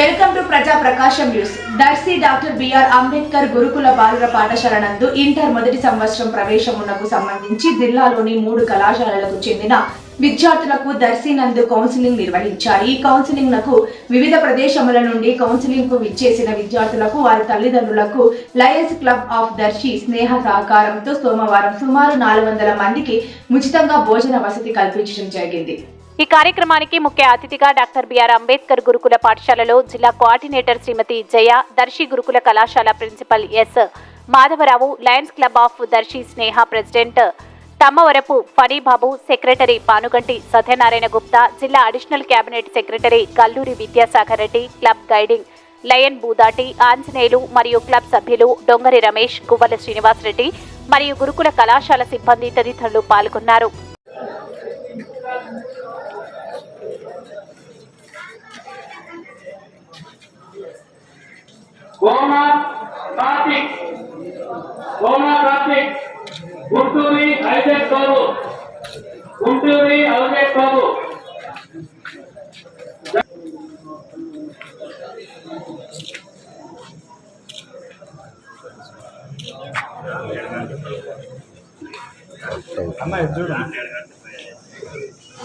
Welcome to Praja Prakasam news. Darsi doctor BR Ambedkar గురుకుల బాలుర పాఠశాల నందు ఇంటర్ మొదటి సంవత్సరం ప్రవేశమునకు సంబంధించి జిల్లాలోని మూడు కళాశాలలకు చెందిన విద్యార్థులకు దర్శి నందు కౌన్సిలింగ్ నిర్వహించారు. ఈ కౌన్సిలింగ్ నకు వివిధ ప్రదేశముల నుండి కౌన్సిలింగ్కు విచ్చేసిన విద్యార్థులకు వారి తల్లిదండ్రులకు lions club of Darsi Sneha సహకారంతో సోమవారం సుమారు నాలుగు వందల మందికి ఉచితంగా భోజన వసతి కల్పించడం జరిగింది. ఈ కార్యక్రమానికి ముఖ్య అతిథిగా డాక్టర్ బిఆర్ అంబేద్కర్ గురుకుల పాఠశాలలో జిల్లా కోఆర్డినేటర్ శ్రీమతి జయ దర్శి గురుకుల కళాశాల principal S Madhavarao lions club of Darsi Sneha president Tammavarapu Phanibabu secretary Panuganti Satyanarayana Gupta జిల్లా additional cabinet secretary Kalluri Vidyasagar Reddy club guiding lion Budati Anjaneyulu మరియు క్లబ్ సభ్యులు డొంగరి రమేష్ గువ్వల శ్రీనివాసరెడ్డి మరియు గురుకుల కళాశాల సిబ్బంది తదితరులు పాల్గొన్నారు. Goma Karthik Goma Karthik Gunturi Isaac Babu Gunturi Isaac Babu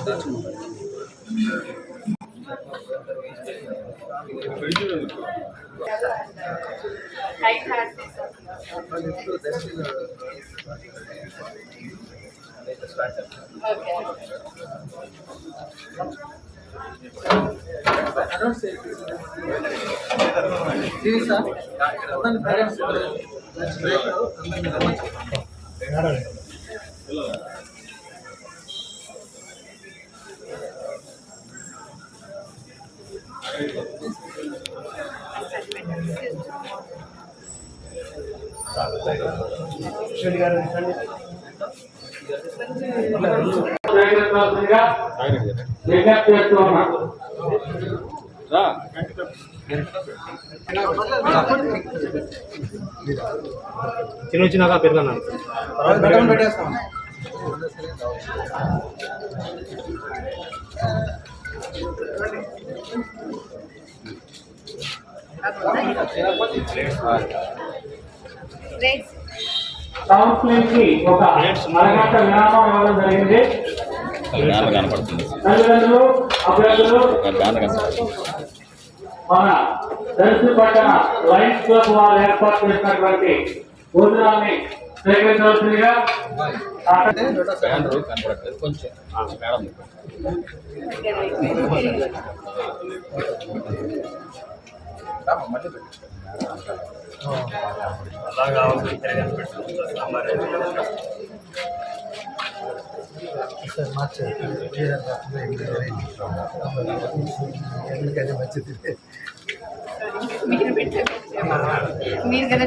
Okay. విజ్ఞప్తి చేస్తున్నా చిన్న వచ్చినాక పెరుగన్నాను కౌన్సిలింగ్ కి ఒక అరగంట విరామం ఇవ్వడం జరిగింది. తల్లిదండ్రులు అభ్యర్థులు మన దర్శి పట్టణ లయన్స్ క్లబ్ వారు ఏర్పాటు చేసినటువంటి భోజనాన్ని స్వీకరించవలసిందిగా కొంచెం ఆ, మేడం అలాగా కనిపెడుతుంది సాంబార్ ఎందుకంటే మంచిది మీరు కదా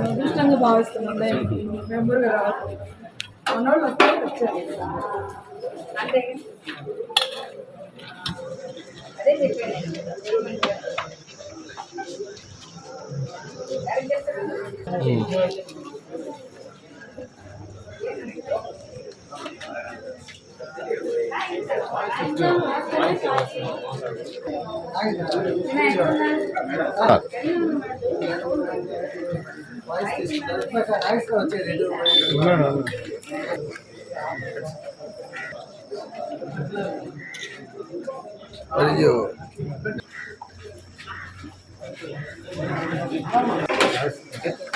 అదృష్టంగా భావిస్తున్నాం. మెంబర్గా రావాలి. మనోళ్ళు వస్తే వచ్చారు. అంతే. అదే చెప్పాను వాయిస్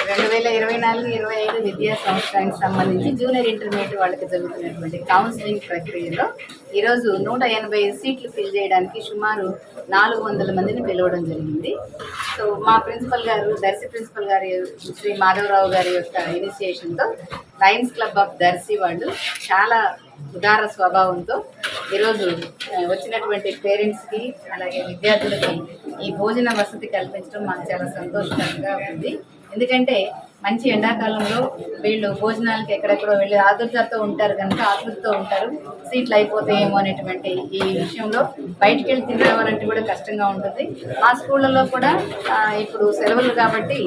రెండు వేల ఇరవై నాలుగు ఇరవై ఐదు విద్యా సంవత్సరానికి సంబంధించి జూనియర్ ఇంటర్మీడియట్ వాళ్ళకి జరుగుతున్నటువంటి కౌన్సిలింగ్ ప్రక్రియలో ఈరోజు నూట ఎనభై సీట్లు ఫిల్ చేయడానికి సుమారు నాలుగు వందల మందిని పిలవడం జరిగింది. సో మా ప్రిన్సిపల్ గారు దర్శి ప్రిన్సిపల్ గారి శ్రీ మాధవరావు గారి యొక్క ఇనిషియేషన్తో లయన్స్ క్లబ్ ఆఫ్ దర్శి వాళ్ళు చాలా ఉదార స్వభావంతో ఈరోజు వచ్చినటువంటి పేరెంట్స్కి అలాగే విద్యార్థులకి ఈ భోజన వసతి కల్పించడం మాకు చాలా సంతోషకరంగా ఉంది. ఎందుకంటే మంచి ఎండాకాలంలో వీళ్ళు భోజనాలకి ఎక్కడెక్కడో వెళ్ళి ఆదుర్తతో ఉంటారు కనుక ఆతృతతో ఉంటారు. సీట్లు అయిపోతాయేమో అనేటువంటి ఈ విషయంలో బయటికి వెళ్ళి తినేవారంటే కూడా కష్టంగా ఉంటుంది. మా స్కూళ్ళలో కూడా ఇప్పుడు సెలవులు కాబట్టి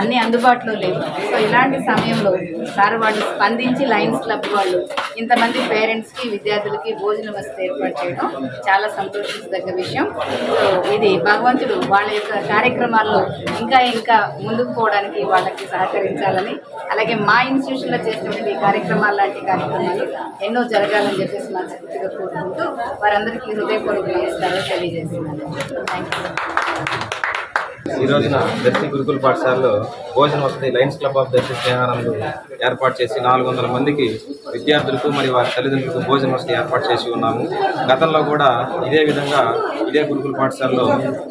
అన్నీ అందుబాటులో లేవు. సో ఇలాంటి సమయంలో సార్ వాళ్ళు స్పందించి లయన్స్ క్లబ్ వాళ్ళు ఇంతమంది పేరెంట్స్కి విద్యార్థులకి భోజన వసతి ఏర్పాటు చేయడం చాలా సంతోషించదగ్గ విషయం. సో ఇది భగవంతుడు వాళ్ళ యొక్క కార్యక్రమాల్లో ఇంకా ఇంకా ముందుకు పోవడానికి వాళ్ళకి సహకరించాలని అలాగే మా ఇన్స్టిట్యూషన్లో చేసినటువంటి ఈ కార్యక్రమాలు లాంటి కార్యక్రమాలు ఎన్నో జరగాలని చెప్పేసి మనస్ఫూర్తిగా కోరుకుంటూ వారందరికీ హృదయపూర్వక నమస్కారాలు తెలియజేస్తున్నాను. థ్యాంక్ యూ ఈ రోజున దర్శి గురుకుల పాఠశాలలో భోజన వసతి లయన్స్ క్లబ్ ఆఫ్ దర్శి స్నేహానందు ఏర్పాటు చేసి నాలుగు వందల మందికి విద్యార్థులకు మరియు వారి తల్లిదండ్రులకు భోజన వసతి ఏర్పాటు చేసి ఉన్నాము. గతంలో కూడా ఇదే విధంగా ఇదే గురుకుల పాఠశాలలో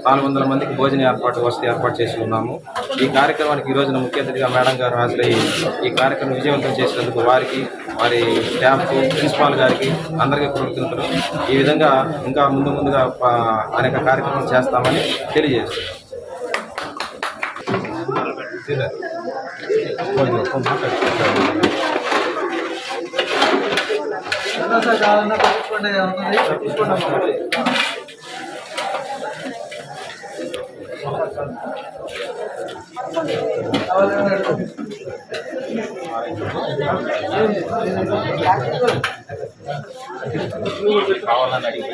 నాలుగు వందల మందికి భోజన ఏర్పాటు వసతి ఏర్పాటు చేసి ఉన్నాము. ఈ కార్యక్రమానికి ఈ రోజున ముఖ్య అతిథిగా మేడం గారు హాజరయ్యి ఈ కార్యక్రమం విజయవంతం చేసినందుకు వారికి వారి స్టాఫ్ ప్రిన్సిపాల్ గారికి అందరికీ కృతజ్ఞతలు. ఈ విధంగా ఇంకా ముందు ముందుగా అనేక కార్యక్రమాలు చేస్తామని తెలియజేస్తున్నాం. కావాలన్నా పట్టుకోండి ఉన్నది కావాలన్నా కావాలని అడిగి